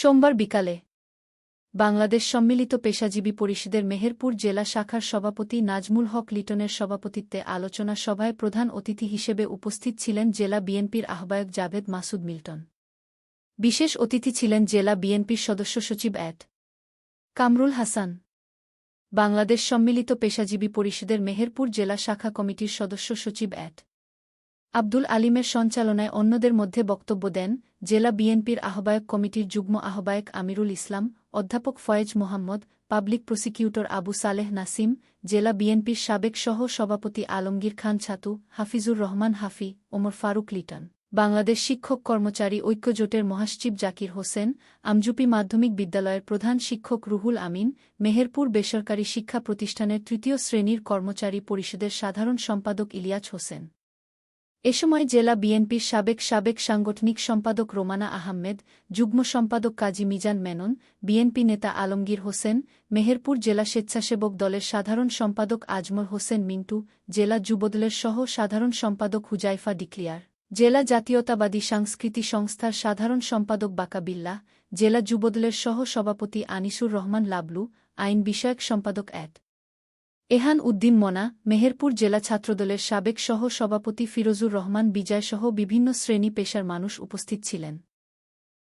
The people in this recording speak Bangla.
সোমবার বিকালে বাংলাদেশ সম্মিলিত পেশাজীবী পরিষদের মেহেরপুর জেলা শাখার সভাপতি নাজমুল হক লিটনের সভাপতিত্বে আলোচনা সভায় প্রধান অতিথি হিসেবে উপস্থিত ছিলেন জেলা বিএনপির আহ্বায়ক জাভেদ মাসুদ মিল্টন। বিশেষ অতিথি ছিলেন জেলা বিএনপির সদস্য সচিব অ্যাড কামরুল হাসান। বাংলাদেশ সম্মিলিত পেশাজীবী পরিষদের মেহেরপুর জেলা শাখা কমিটির সদস্য সচিব অ্যাড আব্দুল আলিমের সঞ্চালনায় অন্যদের মধ্যে বক্তব্য দেন জেলা বিএনপির আহ্বায়ক কমিটির যুগ্ম আহ্বায়ক আমিরুল ইসলাম, অধ্যাপক ফয়েজ মোহাম্মদ, পাবলিক প্রসিকিউটর আবু সালেহ নাসিম, জেলা বিএনপির সাবেক সহ সভাপতি আলমগীর খান ছাতু, হাফিজুর রহমান হাফি, ওমর ফারুক লিটন। বাংলাদেশ শিক্ষক কর্মচারী ঐক্যজোটের মহাসচিব জাকির হোসেন, আমজুপি মাধ্যমিক বিদ্যালয়ের প্রধান শিক্ষক রুহুল আমিন, মেহেরপুর বেসরকারি শিক্ষা প্রতিষ্ঠানের তৃতীয় শ্রেণির কর্মচারী পরিষদের সাধারণ সম্পাদক ইলিয়াস হোসেন। এ সময় জেলা বিএনপির সাবেক সাবেক সাংগঠনিক সম্পাদক রোমানা আহমেদ, যুগ্ম সম্পাদক কাজী মিজান মেনন, বিএনপি নেতা আলমগীর হোসেন, মেহেরপুর জেলা স্বেচ্ছাসেবক দলের সাধারণ সম্পাদক আজমল হোসেন মিন্টু, জেলা যুবদলের সহ সাধারণ সম্পাদক হুজাইফা ডিক্লিয়ার, জেলা জাতীয়তাবাদী সাংস্কৃতি সংস্থার সাধারণ সম্পাদক বাকা বিল্লাহ, জেলা যুবদলের সহ সভাপতি আনিসুর রহমান লাবলু, আইন বিষয়ক সম্পাদক অ্যাড এহান উদ্দিন মনা, মেহেরপুর জেলা ছাত্রদলের সাবেক সহ সভাপতি ফিরোজুর রহমান বিজয়সহ বিভিন্ন শ্রেণি পেশার মানুষ উপস্থিত ছিলেন।